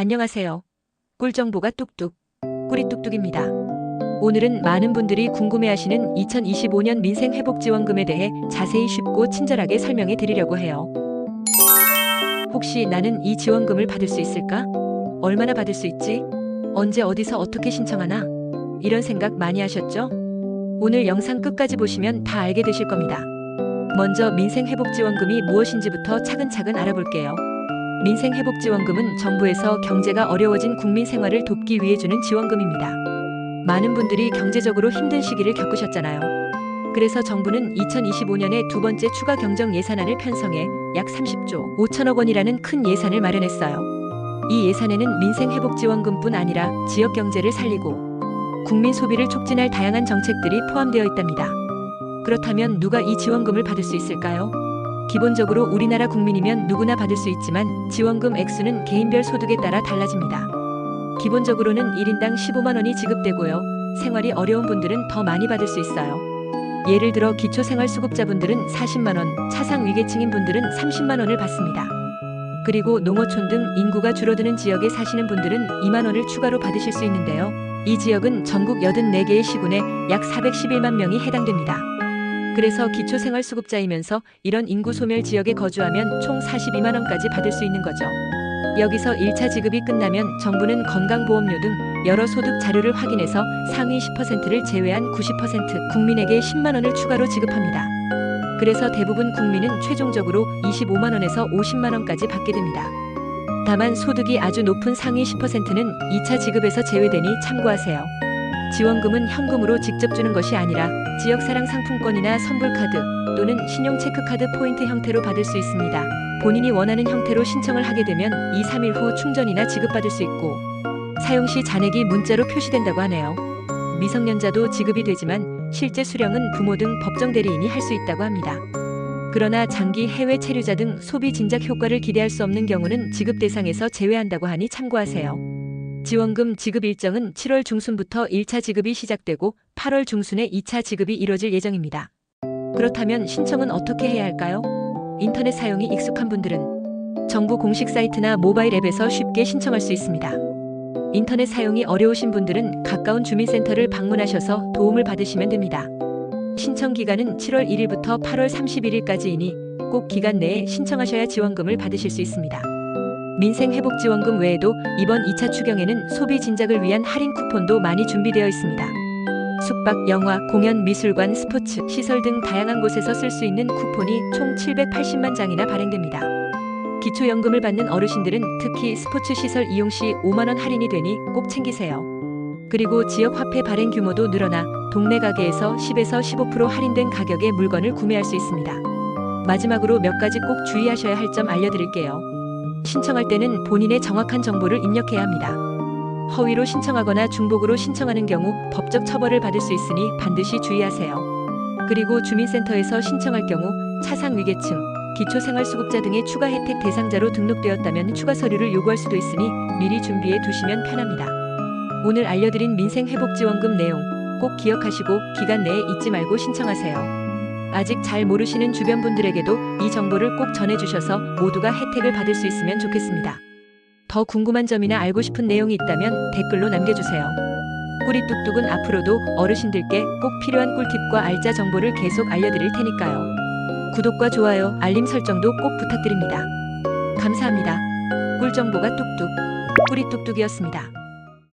안녕하세요. 꿀정보가 뚝뚝, 꾸리뚝뚝입니다. 오늘은 많은 분들이 궁금해하시는 2025년 민생회복지원금에 대해 자세히 쉽고 친절하게 설명해 드리려고 해요. 혹시 나는 이 지원금을 받을 수 있을까? 얼마나 받을 수 있지? 언제 어디서 어떻게 신청하나? 이런 생각 많이 하셨죠? 오늘 영상 끝까지 보시면 다 알게 되실 겁니다. 먼저 민생회복지원금이 무엇인지부터 차근차근 알아볼게요. 민생회복지원금은 정부에서 경제가 어려워진 국민 생활을 돕기 위해 주는 지원금입니다. 많은 분들이 경제적으로 힘든 시기를 겪으셨잖아요. 그래서 정부는 2025년에 두 번째 추가 경정 예산안을 편성해 약 30조 5천억 원이라는 큰 예산을 마련했어요. 이 예산에는 민생회복지원금뿐 아니라 지역 경제를 살리고 국민 소비를 촉진할 다양한 정책들이 포함되어 있답니다. 그렇다면 누가 이 지원금을 받을 수 있을까요? 기본적으로 우리나라 국민이면 누구나 받을 수 있지만 지원금 액수는 개인별 소득에 따라 달라집니다. 기본적으로는 1인당 15만 원이 지급되고요. 생활이 어려운 분들은 더 많이 받을 수 있어요. 예를 들어 기초생활수급자분들은 40만 원, 차상 위계층인 분들은 30만 원을 받습니다. 그리고 농어촌 등 인구가 줄어드는 지역에 사시는 분들은 2만 원을 추가로 받으실 수 있는데요. 이 지역은 전국 84개의 시군에 약 411만 명이 해당됩니다. 그래서 기초생활수급자이면서 이런 인구 소멸 지역에 거주하면 총 42만 원까지 받을 수 있는 거죠. 여기서 1차 지급이 끝나면 정부는 건강보험료 등 여러 소득 자료를 확인해서 상위 10%를 제외한 90% 국민에게 10만 원을 추가로 지급합니다. 그래서 대부분 국민은 최종적으로 25만 원에서 50만 원까지 받게 됩니다. 다만 소득이 아주 높은 상위 10%는 2차 지급에서 제외되니 참고하세요. 지원금은 현금으로 직접 주는 것이 아니라 지역사랑 상품권이나 선불카드 또는 신용체크카드 포인트 형태로 받을 수 있습니다. 본인이 원하는 형태로 신청을 하게 되면 2, 3일 후 충전이나 지급받을 수 있고 사용 시 잔액이 문자로 표시된다고 하네요. 미성년자도 지급이 되지만 실제 수령은 부모 등 법정 대리인이 할 수 있다고 합니다. 그러나 장기 해외 체류자 등 소비 진작 효과를 기대할 수 없는 경우는 지급 대상에서 제외한다고 하니 참고하세요. 지원금 지급 일정은 7월 중순부터 1차 지급이 시작되고 8월 중순에 2차 지급이 이뤄질 예정입니다. 그렇다면 신청은 어떻게 해야 할까요? 인터넷 사용이 익숙한 분들은 정부 공식 사이트나 모바일 앱에서 쉽게 신청할 수 있습니다. 인터넷 사용이 어려우신 분들은 가까운 주민센터를 방문하셔서 도움을 받으시면 됩니다. 신청 기간은 7월 1일부터 8월 31일까지이니 꼭 기간 내에 신청하셔야 지원금을 받으실 수 있습니다. 민생회복지원금 외에도 이번 2차 추경에는 소비 진작을 위한 할인 쿠폰도 많이 준비되어 있습니다. 숙박, 영화, 공연, 미술관, 스포츠, 시설 등 다양한 곳에서 쓸 수 있는 쿠폰이 총 780만 장이나 발행됩니다. 기초연금을 받는 어르신들은 특히 스포츠 시설 이용 시 5만원 할인이 되니 꼭 챙기세요. 그리고 지역 화폐 발행 규모도 늘어나 동네 가게에서 10에서 15% 할인된 가격에 물건을 구매할 수 있습니다. 마지막으로 몇 가지 꼭 주의하셔야 할 점 알려드릴게요. 신청할 때는 본인의 정확한 정보를 입력해야 합니다. 허위로 신청하거나 중복으로 신청하는 경우 법적 처벌을 받을 수 있으니 반드시 주의하세요. 그리고 주민센터에서 신청할 경우 차상 위계층, 기초생활수급자 등의 추가 혜택 대상자로 등록되었다면 추가 서류를 요구할 수도 있으니 미리 준비해 두시면 편합니다. 오늘 알려드린 민생회복지원금 내용 꼭 기억하시고 기간 내에 잊지 말고 신청하세요. 아직 잘 모르시는 주변 분들에게도 이 정보를 꼭 전해주셔서 모두가 혜택을 받을 수 있으면 좋겠습니다. 더 궁금한 점이나 알고 싶은 내용이 있다면 댓글로 남겨주세요. 꾸리뚝뚝은 앞으로도 어르신들께 꼭 필요한 꿀팁과 알짜 정보를 계속 알려드릴 테니까요. 구독과 좋아요, 알림 설정도 꼭 부탁드립니다. 감사합니다. 꿀정보가 뚝뚝, 꾸리뚝뚝이었습니다.